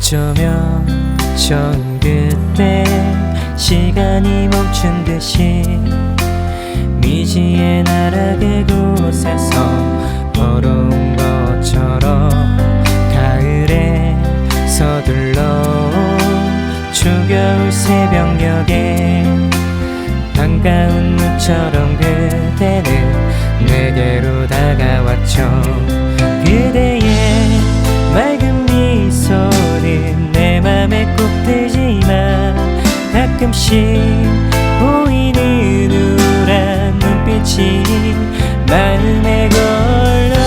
어쩌면 처음 그때 시간이 멈춘 듯이 미지의 나라 그곳에서 걸어온 것처럼 가을에 서둘러 온 추겨울 새벽녘에 반가운 눈처럼 그대는 내게로 다가왔죠 눈빛이 마음에 걸려요.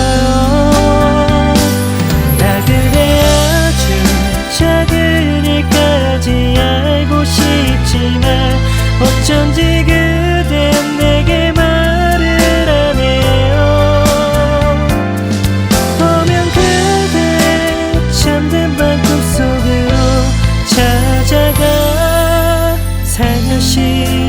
나 그대 아주 작은 일까지 알고 싶지만 어쩐지 그댄 내게 말을 안 해요. 보면 그대 잠든 밤 꿈속으로 찾아가 살며시